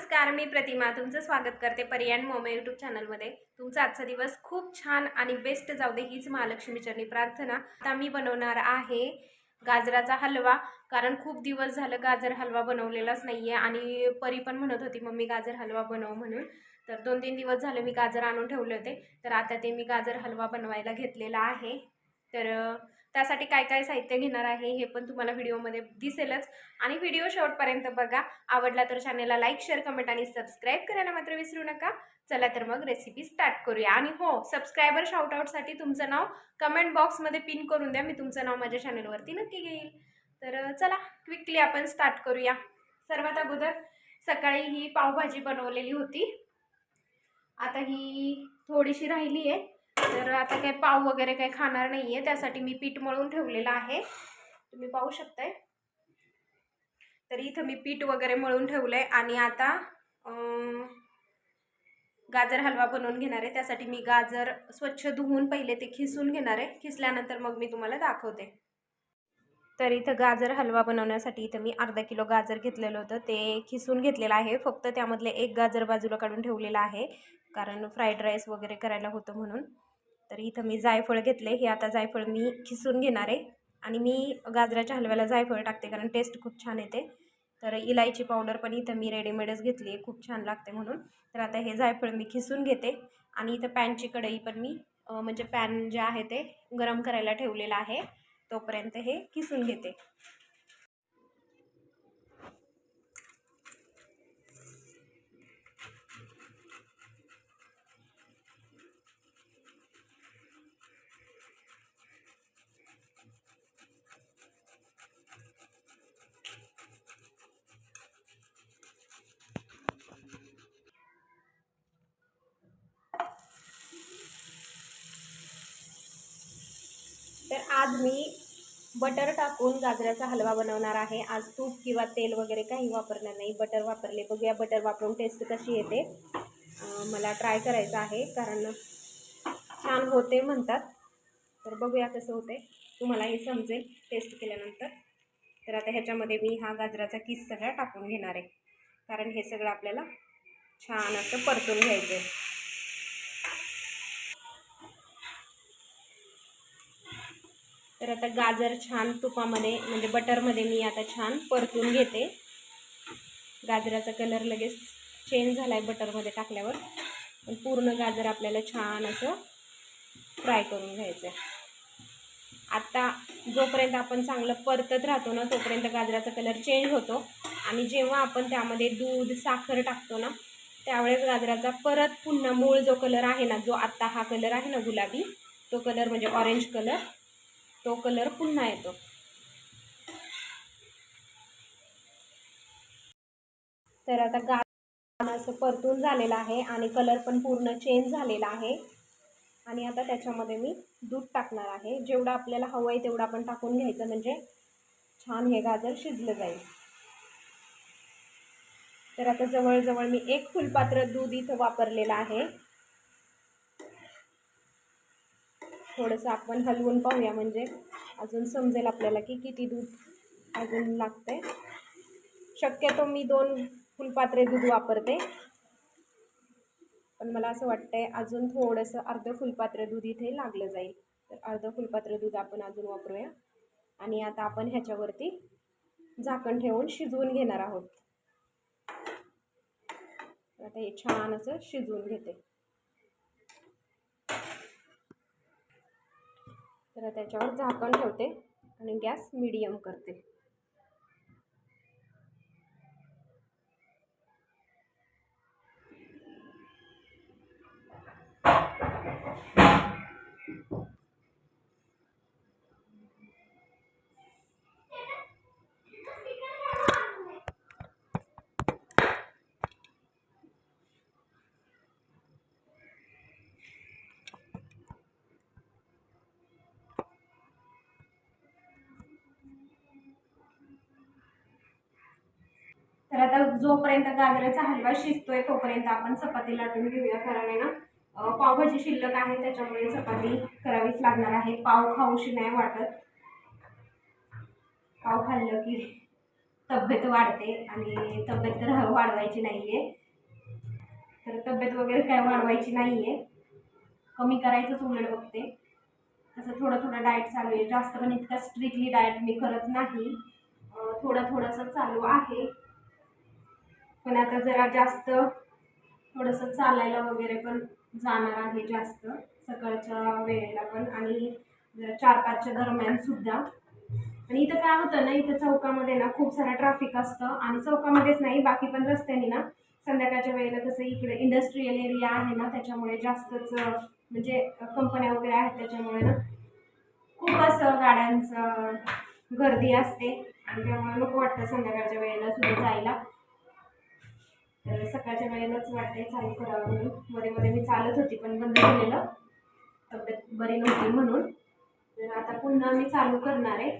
नमस्कार मी प्रतिमा. तुमचं स्वागत करते पर्यान मोमे यूट्यूब चॅनलमध्ये तुमचा आजचा दिवस खूप छान आणि बेस्ट जाऊ दे हीच महालक्ष्मी चरणी प्रार्थना आता मी बनवणार आहे गाजराचा हलवा. कारण खूप दिवस झालं गाजर हलवा बनवलेलाच नाही आहे आणि परी पण म्हणत होती मम्मी गाजर हलवा बनव म्हणून. तर दोन तीन दिवस झाले मी गाजर आणून ठेवले होते. तर आता ते मी गाजर हलवा बनवायला घेतलेला आहे. तर त्यासाठी काय काय साहित्य घेणार आहे हे पण तुम्हाला व्हिडिओमध्ये दिसेलच. आणि व्हिडिओ शेवटपर्यंत बघा. आवडला तर चॅनलला लाईक शेअर कमेंट आणि सबस्क्राईब करायला मात्र विसरू नका. चला तर मग रेसिपी स्टार्ट करूया. आणि हो सबस्क्रायबर शाउटआउटसाठी तुमचं नाव कमेंट बॉक्समध्ये पिन करून द्या. मी तुमचं नाव माझ्या चॅनलवरती नक्की घेईल. तर चला क्विकली आपण स्टार्ट करूया. सर्वात अगोदर सकाळी ही पावभाजी बनवलेली होती. आता ही थोडीशी राहिली आहे तर आता काय पाव वगैरे काही खाणार नाही आहे त्यासाठी मी पीठ मळून ठेवलेलं आहे. तुम्ही पाहू शकताय. तर इथं मी पीठ वगैरे मळून ठेवलं आहे आणि आता गाजर हलवा बनवून घेणार आहे. त्यासाठी मी गाजर स्वच्छ धुवून पहिले ते खिसून घेणार आहे. खिसल्यानंतर मग मी तुम्हाला दाखवते. तर इथं गाजर हलवा बनवण्यासाठी इथं मी अर्धा किलो गाजर घेतलेलं होतं. ते खिसून घेतलेलं आहे. फक्त त्यामधले एक गाजर बाजूला काढून ठेवलेलं आहे. कारण फ्राईड राईस वगैरे करायला होतं म्हणून. तर इथं मी जायफळ घेतले हे आता जायफळ मी खिसून घेणार आहे. आणि मी गाजराच्या हलव्याला जायफळ टाकते कारण टेस्ट खूप छान येते. तर इलायची पावडर पण इथं मी रेडीमेडच घेतली आहे खूप छान लागते म्हणून. तर आता हे जायफळ मी खिसून घेते. आणि इथं पॅनची कढई पण मी म्हणजे पॅन जे आहे ते गरम करायला ठेवलेलं आहे. तोपर्यंत हे किसून घेते. तर आज मी बटर टाकून गाजराचा हलवा बनवणार आहे. आज तूप किंवा तेल वगैरे काही वापरणार नाही. बटर वापरले. बघूया बटर वापरून टेस्ट कशी येते. मला ट्राय करायचं आहे कारण छान होते म्हणतात. तर बघूया कसं होते. तुम्हाला हे समजेल टेस्ट केल्यानंतर. तर आता ह्याच्यामध्ये मी हा गाजराचा किस सगळा टाकून घेणार आहे. कारण हे सगळं आपल्याला छान असं परतून घ्यायचं आहे तर आता गाजर छान तुपामध्ये म्हणजे बटरमध्ये मी आता छान परतून घेते. गाजराचा कलर लगेच चेंज झाला आहे बटरमध्ये टाकल्यावर. पण पूर्ण गाजर आपल्याला छान असं फ्राय करून घ्यायचं आहे आत्ता जोपर्यंत आपण चांगलं परतत राहतो ना तोपर्यंत गाजराचा कलर चेंज होतो. आणि जेव्हा आपण त्यामध्ये दूध साखर टाकतो ना त्यावेळेस गाजराचा परत पुन्हा मूळ जो कलर आहे ना जो आत्ता हा कलर आहे ना गुलाबी तो कलर म्हणजे ऑरेंज कलर तो कलर पुन्हा येतो. तर आता गाण असं परतून झालेलं आहे आणि कलर पण पूर्ण चेंज झालेला आहे. आणि आता त्याच्यामध्ये मी दूध टाकणार आहे. जेवढं आपल्याला हवं आहे तेवढं आपण टाकून घ्यायचं म्हणजे छान हे गाजर शिजलं जाईल. तर आता जवळजवळ मी एक फुलपात्र दूध इथं वापरलेलं आहे. थोडंसं आपण हलवून पाहूया. म्हणजे अजून समजेल आपल्याला की किती दूध अजून लागते शक्यतो मी दोन फुलपात्रे दूध वापरते. पण मला असं वाटतंय अजून थोडंसं अर्ध फुलपात्र दूध इथे लागलं जाईल. तर अर्ध फुलपात्र दूध आपण अजून वापरूया. आणि आता आपण ह्याच्यावरती झाकण ठेवून शिजवून घेणार आहोत. आता हे छान असं शिजवून घेते. तर त्याच्यावर झाकण ठेवते आणि गॅस मिडियम करते. तर आता जोपर्यंत गाजराचा हलवा शिजतोय तोपर्यंत आपण चपाती लाटून घेऊया. कारण आहे ना पावभाजी शिल्लक आहे त्याच्यामुळे चपाती करावीच लागणार आहे. पाव खाऊशी नाही वाटत. पाव खाल्लं की तब्येत वाढते आणि तब्येत तर वाढवायची नाही आहे तर तब्येत वगैरे काय वाढवायची नाही आहे कमी करायचंच उलट बघते. तसं थोडं थोडं डाएट चालू आहे. जास्त पण इतका स्ट्रिक्टली डाएट मी करत नाही. थोडं थोडंसं चालू आहे. पण आता जरा जास्त थोडंसं चालायला वगैरे पण जाणार आहे जास्त सकाळच्या वेळेला पण आणि जरा चार पाचच्या दरम्यान सुद्धा. आणि इथं काय होतं ना इथं चौकामध्ये ना खूप सारं ट्रॅफिक असतं आणि चौकामध्येच नाही बाकी पण रस्त्याने ना संध्याकाळच्या वेळेला कसं इकडे इंडस्ट्रीयल एरिया आहे ना त्याच्यामुळे जास्तच म्हणजे कंपन्या वगैरे आहेत त्याच्यामुळे ना खूप असं गाड्यांचं गर्दी असते. आणि त्यामुळे नको वाटतं संध्याकाळच्या वेळेला सुद्धा जायला. तर सकाळच्या वेळेलाच वाटते चालू करावं म्हणून. मध्ये मध्ये मी चालत होती पण बंद केलेलं तब्येत बरी नव्हती म्हणून. तर आता पुन्हा मी चालू करणार आहे.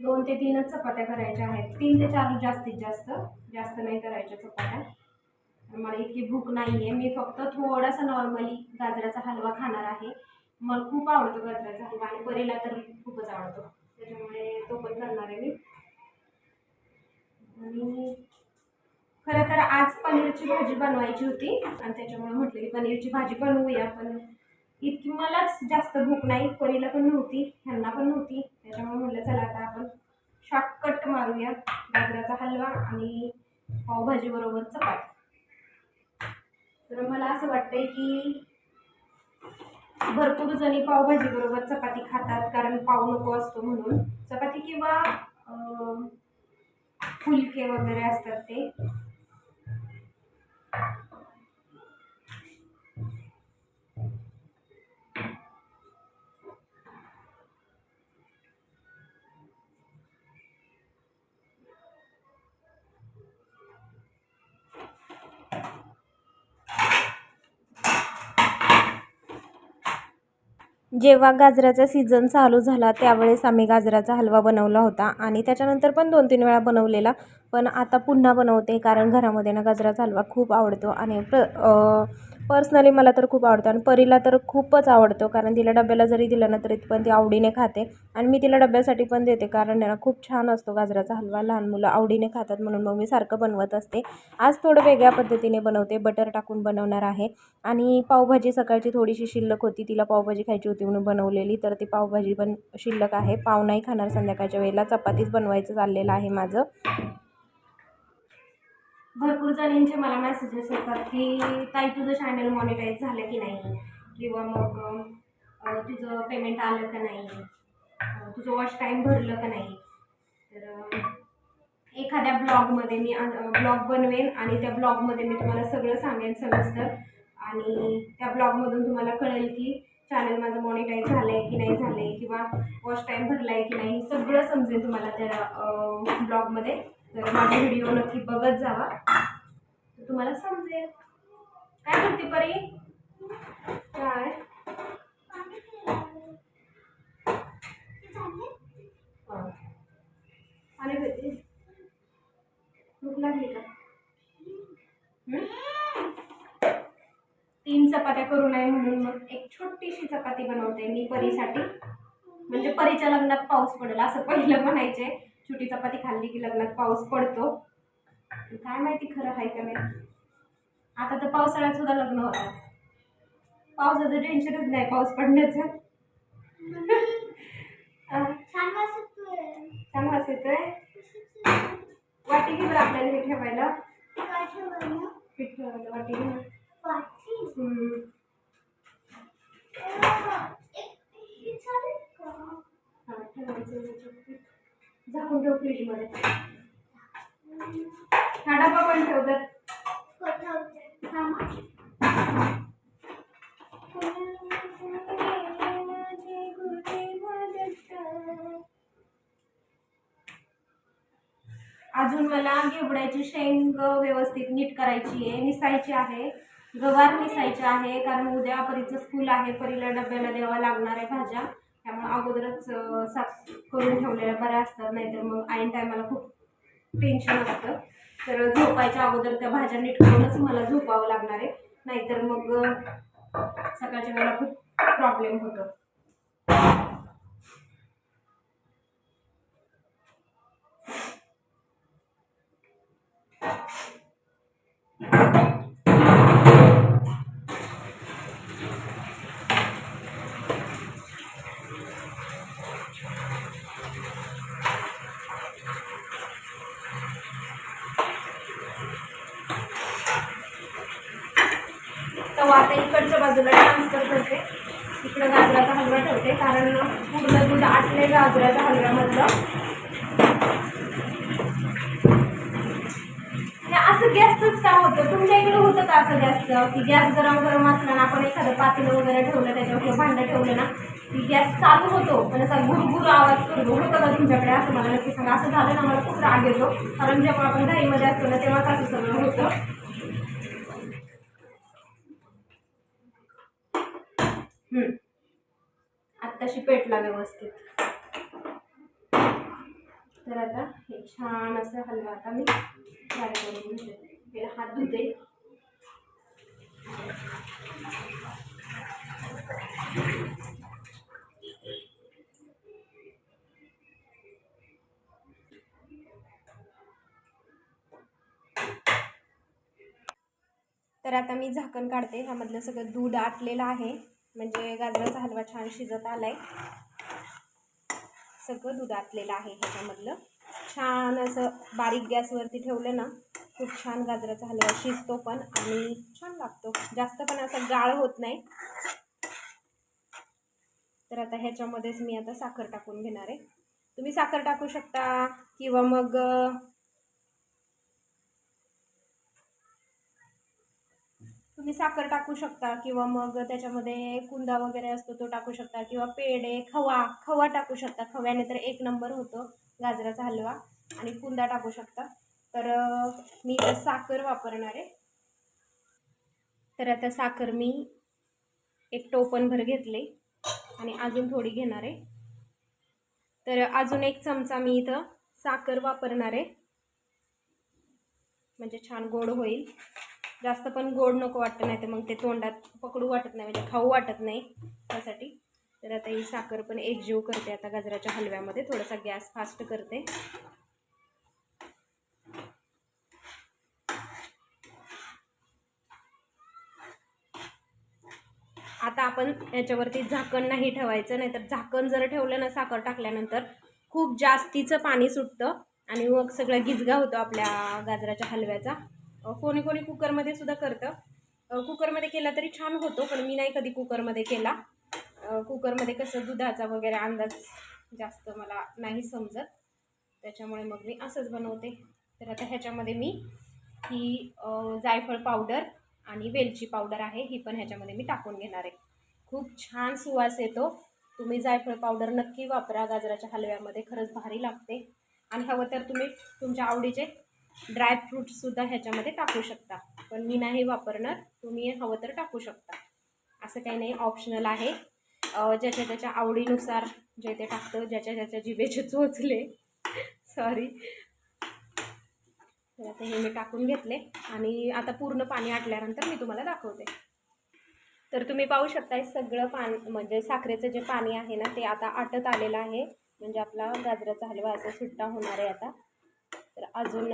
दोन ते तीनच चपात्या करायच्या आहेत. तीन ते चार जास्तीत जास्त. जास्त नाही करायच्या चपात्या. मला इतकी भूक नाही आहे मी फक्त थोडासा नॉर्मली गाजराचा हलवा खाणार आहे. मला खूप आवडतो गाजराचा हलवा आणि परीला तर खूपच आवडतो. त्याच्यामुळे तो पण करणार आहे मी. आणि खरं तर आज पनीरची भाजी बनवायची होती आणि त्याच्यामुळे म्हटलं की पनीरची भाजी बनवूया पण इतकी मलाच जास्त भूक नाही. परीला पण नव्हती ह्यांना पण नव्हती. त्याच्यामुळे म्हटलं चला आता आपण शॉर्टकट मारूया गाजराचा हलवा आणि पावभाजी बरोबर चपाती. तर मला असं वाटतंय की भरपूर जणी पावभाजी बरोबर चपाती खातात कारण पाव नको असतो म्हणून. चपाती किंवा फुलके वगैरे असतात ते. जेव्हा गाजराचा सीझन चालू झाला त्यावेळेस आम्ही गाजराचा हलवा बनवला होता आणि त्याच्यानंतर पण दोन तीन वेळा बनवलेला. पण आता पुन्हा बनवते कारण घरामध्ये ना गाजराचा हलवा खूप आवडतो आणि प्र पर्सनली मला तर खूप आवडतो आणि परीला तर खूपच आवडतो कारण तिला डब्याला जरी दिलं ना तरी पण ती आवडीने खाते आणि मी तिला डब्यासाठी पण देते कारण ना खूप छान असतो गाजराचा हलवा. लहान मुलं आवडीने खातात म्हणून मग मी सारखं बनवत असते. आज थोडं वेगळ्या पद्धतीने बनवते. बटर टाकून बनवणार आहे आणि पावभाजी सकाळची थोडीशी शिल्लक होती तिला पावभाजी खायची होती पद्धतीने बनवलेली तर ती पावभाजी पण शिल्लक आहे. पाव नाही खाणार संध्याकाळच्या वेळेला. चपातीच बनवायचं चाललेलं आहे माझं. भरपूर जणींचे मला मेसेजेस येतात की ताई तुझं चॅनल मॉनिटाईज झालं की नाही? किंवा मग तुझं पेमेंट आलं का नाही? तुझं वॉच टाईम भरलं का नाही? तर एखाद्या ब्लॉगमध्ये मी ब्लॉग बनवेन आणि त्या ब्लॉगमध्ये मी तुम्हाला सगळं सांगेन सविस्तर आणि त्या ब्लॉगमधून तुम्हाला कळेल की चॅनल माझं मॉनिटाईज झालं आहे की नाही झालं आहे किंवा वॉच टाईम भरला आहे की नाही सगळं समजेल तुम्हाला त्या ब्लॉगमध्ये तर माझा व्हिडिओ नक्की बघत जावा. तर तुम्हाला समजेल. काय करते परी? काय? पाणी आणि भेटते भूक लागली का? तीन चपात्या करू नये म्हणून मग एक छोटीशी चपाती बनवते मी परीसाठी. म्हणजे परीच्या लग्नात पाऊस पडेल असं पहिलं म्हणायचे. छोटी चपाती खाल्ली की लग्नात पाऊस पडतो. काय माहिती खरं आहे का नाही. आता तर पावसाळ्यात सुद्धा लग्न होतं. पावसाचं टेन्शनच नाही पाऊस पडण्याचं. छान वास येतोय. वाटी घे बरं आपल्याला हे ठेवायला. वाटी घे हा, झाकून ठेव फ्रीजमध्ये हा डबा पण ठेवतात अजून मला घेवड्याची शेंग व्यवस्थित नीट करायची आहे निसायची आहे. गवार मिसायचे आहे कारण उद्या परीचं स्कूल आहे परीला डब्याला द्यावा लागणार आहे भाज्या. त्यामुळे अगोदरच साफ करून ठेवलेल्या बऱ्या असतात नाहीतर मग ऐन टायमाला खूप टेन्शन असतं. तर झोपायच्या अगोदर त्या भाज्या नीट करूनच मला झोपावं लागणार आहे. नाहीतर मग सकाळच्या वेळेला खूप प्रॉब्लेम होतो. बाजूला ट्रान्सफर करते. इकडं गाजराचा हलवा ठेवते कारण पूर्ण दूध आटले गाजराच्या हलव्यामधलं. असं गॅसच का होतं. तुमच्या इकडे होतं का असं गॅसचं? की गॅस गरम गरम असला ना आपण एखादं पातेलं वगैरे ठेवलं त्याच्यावर भांडं ठेवलं ना की गॅस चालू होतो. पण असा गुरगुर आवाज करतो. होतं का तुमच्याकडे असं? मला नक्की सांगा. असं झालं ना मला खूप राग येतो. कारण जेव्हा आपण घाईमध्ये असतो ना तेव्हाच असं सगळं होतं. आत्ताशी पेटला व्यवस्थित. तर आता हे छान असं हलवा आता मी फ्राय करून घेते. हात धुते. तर आता मी झाकण काढते. ह्यामधलं सगळं दूध आटलेलं आहे. म्हणजे गाजराचा हलवा छान शिजत आला आहे सगळं दूध आटलेलं आहे ह्याच्यामधलं. छान असं बारीक गॅसवरती ठेवलं ना खूप छान गाजराचा हलवा शिजतो पण आणि छान लागतो. जास्त पण असं गाळ होत नाही. तर आता ह्याच्यामध्येच मी आता साखर टाकून घेणार आहे. तुम्ही साखर टाकू शकता किंवा मग तुम्ही साखर टाकू शकता किंवा मग त्याच्यामध्ये कुंदा वगैरे असतो तो टाकू शकता किंवा पेढे खवा खवा टाकू शकता. खव्याने तर एक नंबर होतो गाजराचा हलवा आणि कुंदा टाकू शकता. तर मी इथं साखर वापरणार आहे. तर आता साखर मी एक टोपणभर घेतले आणि अजून थोडी घेणार आहे. तर अजून एक चमचा मी इथं साखर वापरणार आहे. म्हणजे छान गोड होईल. जास्त पण गोड नको वाटतं नाही तर मग ते तोंडात पकडू वाटत नाही म्हणजे खाऊ वाटत नाही त्यासाठी. तर आता ही साखर पण एकजीव करते आता गाजराच्या हलव्यामध्ये थोडासा गॅस फास्ट करते. आता आपण याच्यावरती झाकण नाही ठेवायचं नाही तर झाकण जर ठेवलं ना साखर टाकल्यानंतर खूप जास्तीचं पाणी सुटतं आणि मग सगळं गिजगा होतो आपल्या गाजराच्या हलव्याचा. कोणी कोणी कुकरमध्ये सुद्धा करतं. कुकरमध्ये केला तरी छान होतो पण मी नाही कधी कुकरमध्ये केला. कुकरमध्ये कसं दुधाचा वगैरे अंदाज जास्त मला नाही समजत. त्याच्यामुळे मग मी असंच बनवते. तर आता ह्याच्यामध्ये मी ही जायफळ पावडर आणि वेलची पावडर आहे ही पण ह्याच्यामध्ये मी टाकून घेणार आहे. खूप छान सुवास येतो. तुम्ही जायफळ पावडर नक्की वापरा. गाजराच्या हलव्यामध्ये खरंच भारी लागते. आणि हवं तर तुम्ही तुमच्या आवडीचे ड्रायफ्रूट्ससुद्धा ह्याच्यामध्ये टाकू शकता. पण मी नाही वापरणार तुम्ही हवं तर टाकू शकता. असं काही नाही ऑप्शनल आहे. ज्याच्या त्याच्या आवडीनुसार जे ते टाकतं ज्याच्या ज्याच्या जिभेचे चोचले. सॉरी तर आता हे मी टाकून घेतले. आणि आता पूर्ण पाणी आटल्यानंतर मी तुम्हाला दाखवते. तर तुम्ही पाहू शकता सगळं पाणी म्हणजे साखरेचं जे पाणी आहे ना ते आता आटत आलेलं आहे. म्हणजे आपला गाजराचा हलवा असा सुट्टा होणार आहे आता. तर अजून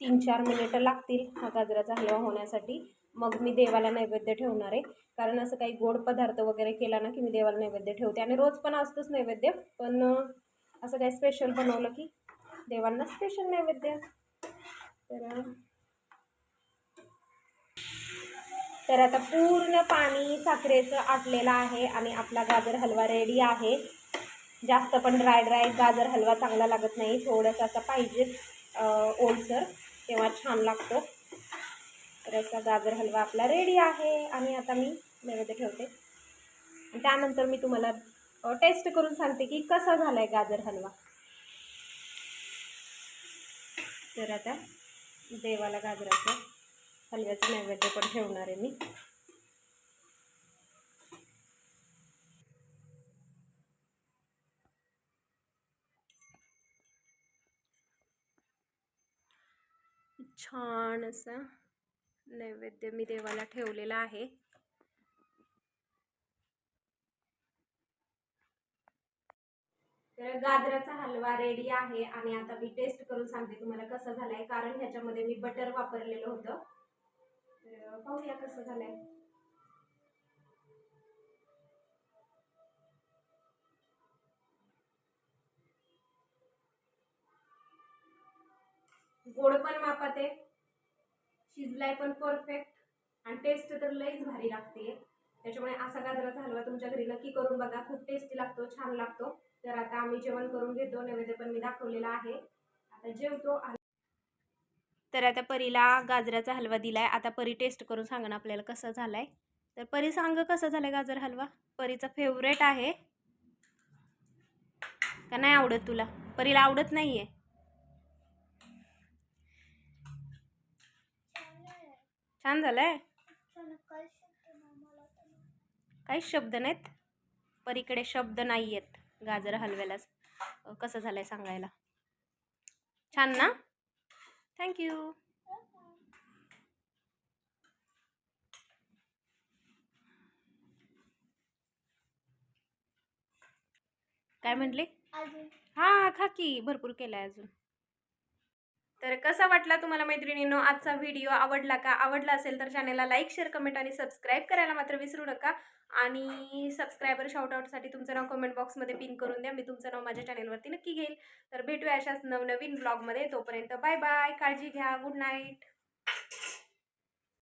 तीन चार मिनिटं लागतील हा गाजराचा हलवा होण्यासाठी. मग मी देवाला नैवेद्य ठेवणार आहे. कारण असं काही गोड पदार्थ वगैरे केला ना की मी देवाला नैवेद्य ठेवते. आणि रोज पण असतोच नैवेद्य पण असं काही स्पेशल बनवलं की देवांना स्पेशल नैवेद्य. तर तर आता पूर्ण पाणी साखरेचं आटलेलं आहे आणि आपला गाजर हलवा रेडी आहे. जास्त पण ड्राय ड्राय गाजर हलवा चांगला लागत नाही. थोडंसं असा पाहिजे ओलसर तेव्हा छान लागतो. तर असा गाजर हलवा आपला रेडी आहे. आणि आता मी नैवेद्य ठेवते. आणि त्यानंतर मी तुम्हाला टेस्ट करून सांगते की कसा झाला आहे गाजर हलवा. तर आता देवाला गाजराचं हलव्याचं नैवेद्य पण ठेवणार आहे मी. छान असं नैवेद्य मी देवाला ठेवलेला आहे. तर गाजराचा हलवा रेडी आहे आणि आता मी टेस्ट करून सांगते तुम्हाला कसं झालंय कारण ह्याच्यामध्ये मी बटर वापरलेलं होतं. तर पाहूया कसं झालंय. गोड पण मापात आहे. शिजलाय पण परफेक्ट आणि टेस्ट तर लईच भारी लागते. त्याच्यामुळे असा गाजराचा हलवा तुमच्या घरी. नक्की करून बघा. खूप टेस्टी लागतो छान लागतो. तर आता आम्ही जेवण करून घेतो. नैवेद्य पण मी दाखवलेला आहे. आता जेवतो. तर आता परीला गाजराचा हलवा दिलाय. आता परी टेस्ट करून सांगा ना आपल्याला कसं झालाय. तर परी सांग कसं झालंय गाजर हलवा. परीचा फेवरेट आहे. का नाही आवडत तुला? परीला आवडत नाहीये? छान झालंय? काहीच शब्द नाहीत? परीकडे शब्द नाही आहेत गाजर हलव्याला अं, कसं झालंय सांगायला? छान ना? थँक्यू काय म्हटले? हां खा की. भरपूर केलं आहे अजून. तर कसा वाटला तुम्हाला मैत्रिणींनो आजचा व्हिडिओ आवडला का? आवडला असेल तर चॅनलला लाईक शेअर कमेंट आणि सबस्क्राईब करायला मात्र विसरू नका. आणि सबस्क्रायबर शॉर्टआउटसाठी तुमचं नाव कमेंट बॉक्समध्ये पिन करून द्या. मी तुमचं नाव माझ्या चॅनलवरती नक्की घेईल. तर भेटूया अशाच नवनवीन ब्लॉगमध्ये तोपर्यंत बाय बाय काळजी घ्या. Good night